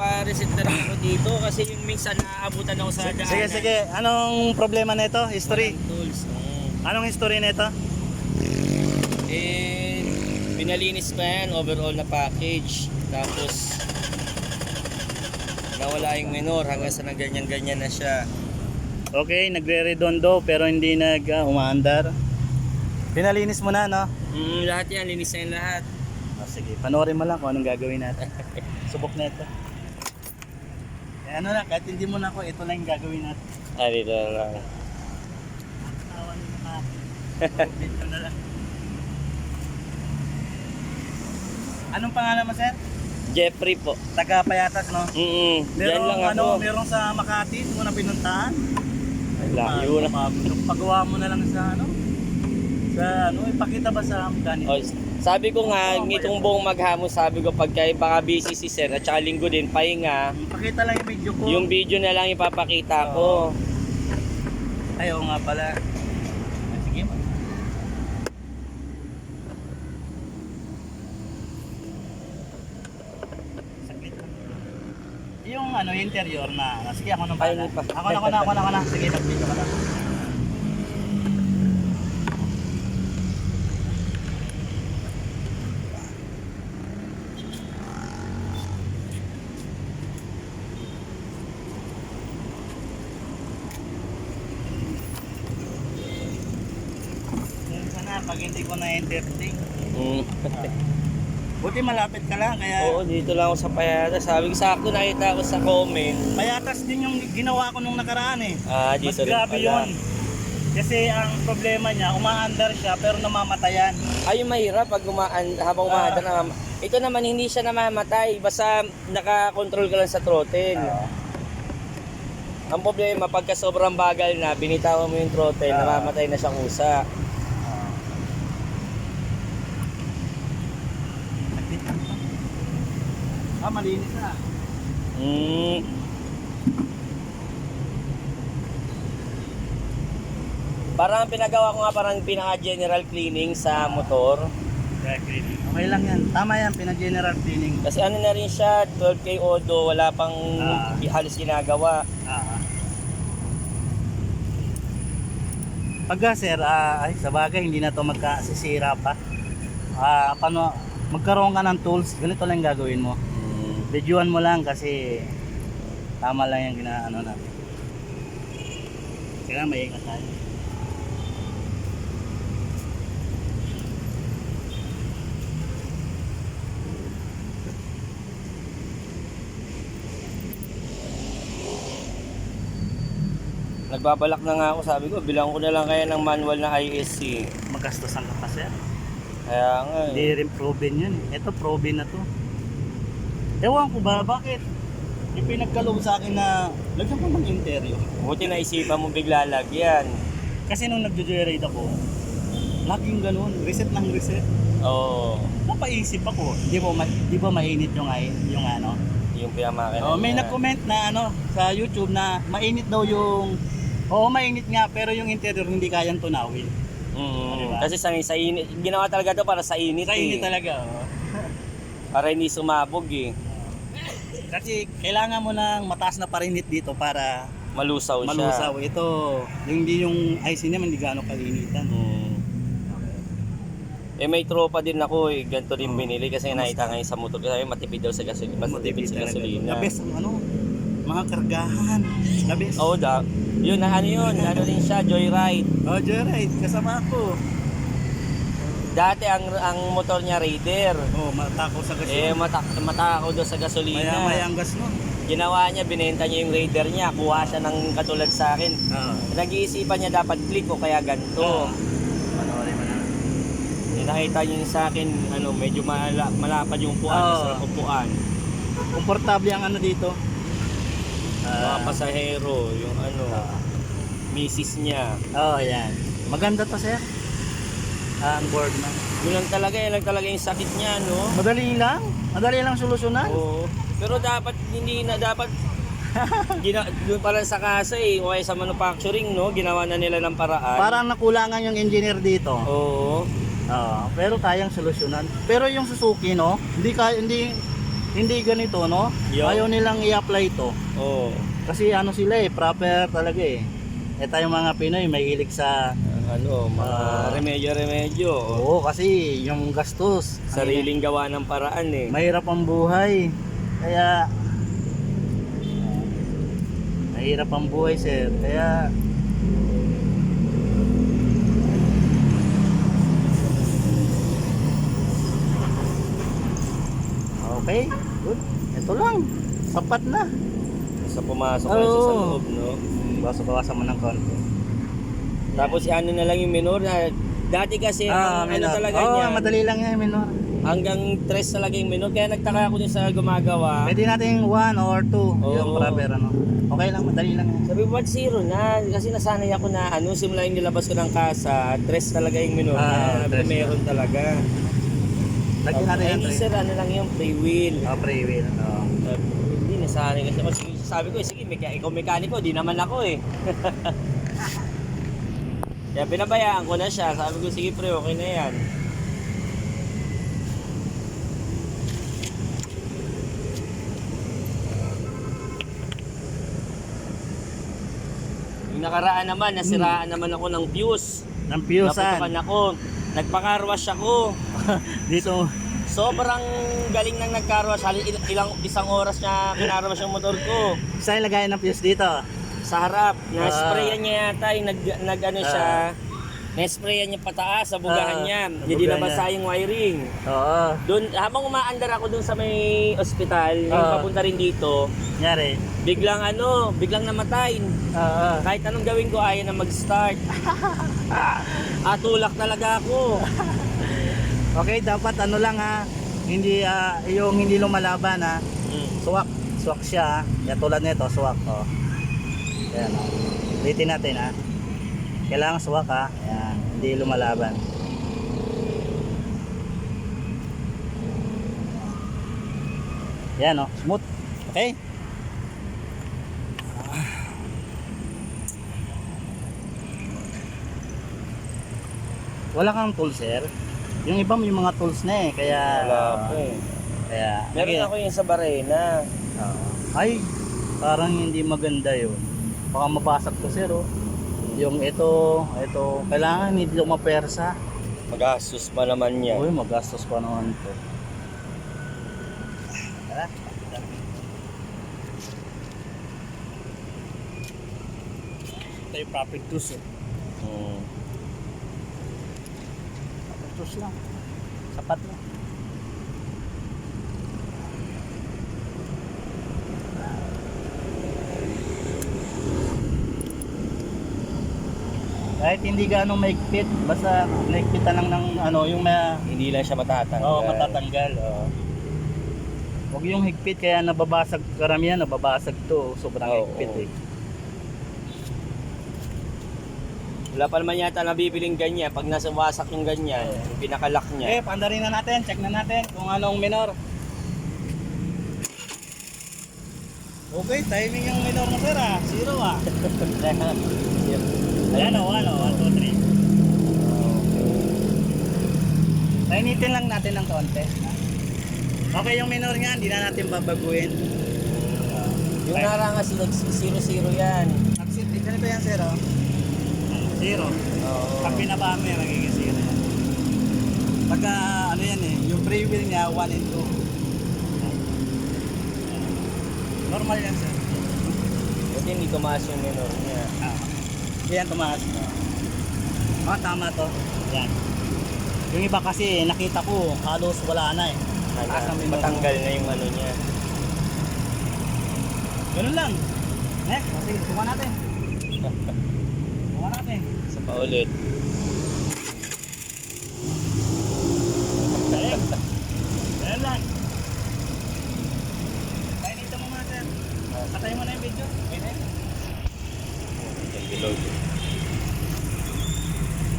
magpa-reset na lang ako dito kasi yung minsan naaabutan ako sa daanan. Sige, sige. Anong problema nito? History? Walang Tools. Mm. Anong history nito? And pinalinis pa yan, overall na package. Tapos nawala yung minor hanggang sa nagganyan-ganyan na siya. Okay, nagre-redondo pero hindi nag uh, umaandar. Pinalinis mo na, no? Mm, lahat yan, linis na yan lahat. Oh, sige, panoorin mo lang kung anong gagawin natin. Subok na ito. Eh, ano na, kahit hindi mo na ako, ito lang yung gagawin natin. Ah, dito na lang. Tawa niyo na Dito na lang. Anong pangalan mo, sir? Jeffrey po. Taga Payatas, no? Mm Diyan Meron lang ano, ako. meron sa Makati, hindi mo na pinuntahan. Layo na. Pag- Pagawa mo na lang sa ano? Sa ano, ipakita ba sa mechanic? Oh, sabi ko nga, itong buong maghamo, sabi ko pagka baka busy si sir at saka linggo din, pahinga, Pakita lang yung video ko. yung video na lang ipapakita ko. Ayaw nga pala. Ah, Sige lang. Yung ano, interior na. ano, Sige, ako nang pala. Ako na, ako na, ako na, ako na. Sige, nag-video ka na. Yan sana, pag hindi ko na-entertain. Mm. Buti malapit ka lang, kaya... Oo, dito lang ako sa Payatas. Sabi ko, sakto nakita ko sa comment. Payatas din yung ginawa ko nung nakaraan eh. Ah, Mas dito rin grabe pala. yun. Kasi ang problema niya, umaandar siya pero namamatayan. Ay, yung mahirap pag umaan, habang Ah. umaandar na Ito naman, hindi siya namamatay. Basta nakakontrol ka lang sa throttle. Ang problema, pagka sobrang bagal na, binitawan mo yung throttle, Ah. namamatay na siyang kusa. Ah, malinis na. Mm. Parang ang pinagawa ko nga parang pinaka-general cleaning sa motor. Okay lang yan. Tama yan, pinag-general cleaning. Kasi ano na rin siya, 12K Odo, wala pang Ah. halos ginagawa. Ah. Pagka sir, ah, ay sa bagay hindi na to magkasisira pa. Ah, paano magkaroon ka ng tools, ganito lang gagawin mo. Videoan mo lang kasi tama lang yung ginaano natin. Kaya may ingat tayo. Nagbabalak na nga ako, sabi ko, bilang ko na lang kaya ng manual na ISC. Magastosan ka pa sir. Kaya nga, Hindi eh. rin proven yun. Ito proven na to. Ewan ko ba, bakit? Yung pinagkaloob sa akin na lagyan ko ng interior. buti naisipan mo bigla lagyan. Kasi nung nagjo-joyride ako, laging ganun, reset ng reset. Oo, Napaisip ako, di ba, ma- di ba mainit yung, ay, yung ano? yung pinamakina Oh, may nag-comment na ano sa YouTube na mainit daw yung Oo, mainit nga pero yung interior hindi kayang tunawin. Mm, Diba? Kasi sa, sa init, ginawa talaga to para sa init Sa init eh. talaga, oh. Para hindi sumabog eh. Kasi kailangan mo ng mataas na parinit dito para Malusaw, siya. malusaw. Ito, yung hindi yung IC niya hindi gaano kainitan. Mm. Eh may tropa din ako eh, ganito din binili kasi nakita ngayon sa motor kasi matipid daw sa gasolina, matipid sa gasolina. Best ang ano, mga kargahan. Best. Oo da. Yun, na ano yun, ano din siya, joyride. Oh, joyride, kasama ako. Dati ang ang motor niya Raider. Oh, matako sa Eh gasolina. mata matakaw daw sa gasolina. Maya-maya ang gas nun. Ginawa niya, binenta niya yung Raider niya, kuha siya ng katulad sa akin. Oo. Nag-iisipan niya dapat click o kaya ganito. Panoorin mo na. Eh, nakita yung sa akin, ano, medyo mala, malapad yung upuan, Oo. masarap upuan. Komportable ang ano dito. Mga Ah, pasahero, yung ano, misis niya. oh, yan. Maganda to, sir. Ah, ang board na. Yun lang talaga, yun lang talaga yung sakit niya, no? Madali lang. Madali lang solusyonan. Oo. Pero dapat, hindi na, dapat, gina, doon pala sa kasa eh, o kaya sa manufacturing, no? Ginawa na nila ng paraan. Parang nakulangan yung engineer dito. Oo. Ah, pero kayang solusyonan. Pero yung Suzuki, no? Hindi kaya hindi hindi ganito, no? Yo. Ayaw nilang i-apply to. Oo. Kasi ano sila eh, proper talaga eh. Eh tayong mga Pinoy, mahilig sa... ano, mga Ah. remedyo-remedyo. Oo, kasi yung gastos. Sariling gawa ng paraan eh. Mahirap ang buhay. Kaya... Mahirap ang buhay, sir. Kaya... Okay, good. Ito lang. Sapat na. Sa pumasok siya sa Oo. loob, no? Bawas-bawasan mo ng konti. Tapos ano na lang yung minor na dati kasi ang ano minor. talaga Oo, niya madali lang yan, minor. hanggang tres talaga yung minor kaya nagtaka ako dun sa gumagawa. Pwede natin 1 or 2 Oo. yung proper ano. Okay lang, madali lang yan. Sabi ba't zero na? Kasi nasanay ako na ano, simula yung nilabas ko ng kasa, tres talaga yung minor Ah, na tres meron talaga. Lagyan natin Ay, yung hindi 3. sir, ano lang yung free will. Oh, free will. Sabi ko, Hindi, nasanay kasi ako. Sige, sabi ko, eh, sige, meka- ikaw mekaniko, di naman ako eh. Kaya pinabayaan ko na siya. Sabi ko, sige pre, okay na yan. Yung nakaraan naman, nasiraan naman ako ng fuse. Ng Piusan. Naputukan ako. Nagpakarwash ako. Dito. Sobrang galing nang nagkarwash. Halos il- ilang isang oras niya kinarwash yung motor ko. Saan ilagay ng fuse dito? Sa harap, na-sprayan niya yata yung nag, nag ano siya. Na-sprayan niya pataas sa bugahan Ah, niya. sa Hindi bugahan nabasa yung wiring. Oo. Doon, habang umaandar ako doon sa may ospital, yung Ah. papunta rin dito, Nyari. biglang ano, biglang namatay. Oo. Kahit anong gawin ko, ayaw na mag-start. Atulak talaga ako. Okay, dapat ano lang ha. Hindi, ah, yung hindi lumalaban ha. Mm. Swak. Swak siya ha. Yan tulad nito, swak. Oh. Yan o. Ulitin natin ha. Kailangan swak ha. Yan. Hindi lumalaban. Yan o. Smooth. Okay? Wala kang tools, sir. Yung iba may mga tools na eh. Kaya... Wala po eh. Kaya... Meron ako yung sa Barena. Oo. ay, parang hindi maganda yun. Baka mabasag to sir oh. Yung ito, ito, kailangan hindi lumapersa. Magastos pa naman yan. Uy, magastos pa naman to. Tara. Ito yung perfect tools eh. Mm. Perfect tools lang. Sapat na. Kahit hindi gaano maigpit, basta naigpitan lang ng ano, yung may Hindi lang siya matatanggal. Oo, matatanggal. Oo. Huwag yung higpit kaya nababasag karamihan, nababasag to. Sobrang Oo, higpit oo. eh. Wala pa naman yata nabibiling ganyan. Pag nasa wasak yung ganyan, yung pinakalock Okay, niya. pandarin na natin. Check na natin kung anong minor. Okay, timing yung minor mo sir ah. Zero ah. Ayan o, ano, 1, 2, 3. Painitin lang natin ng konti. Okay, yung minor nga, hindi na natin babaguhin. Yung narangas, zero-zero yan. Exit, ganito yan sir oh. Zero. Oo. Pag pinaba mo yan, magiging zero yan. Pagka ano yan eh, yung free wheel niya 1 and 2. Normal yan sir. Buti hindi tumaas yung minor niya. Ah. Yan tumaas. Ah, tama to. Yan. Yung iba kasi nakita ko halos wala na eh. Taas minor. Matanggal na yung ano niya. Ganun lang. Next, sige, subukan natin. Subukan natin. Sa paulit.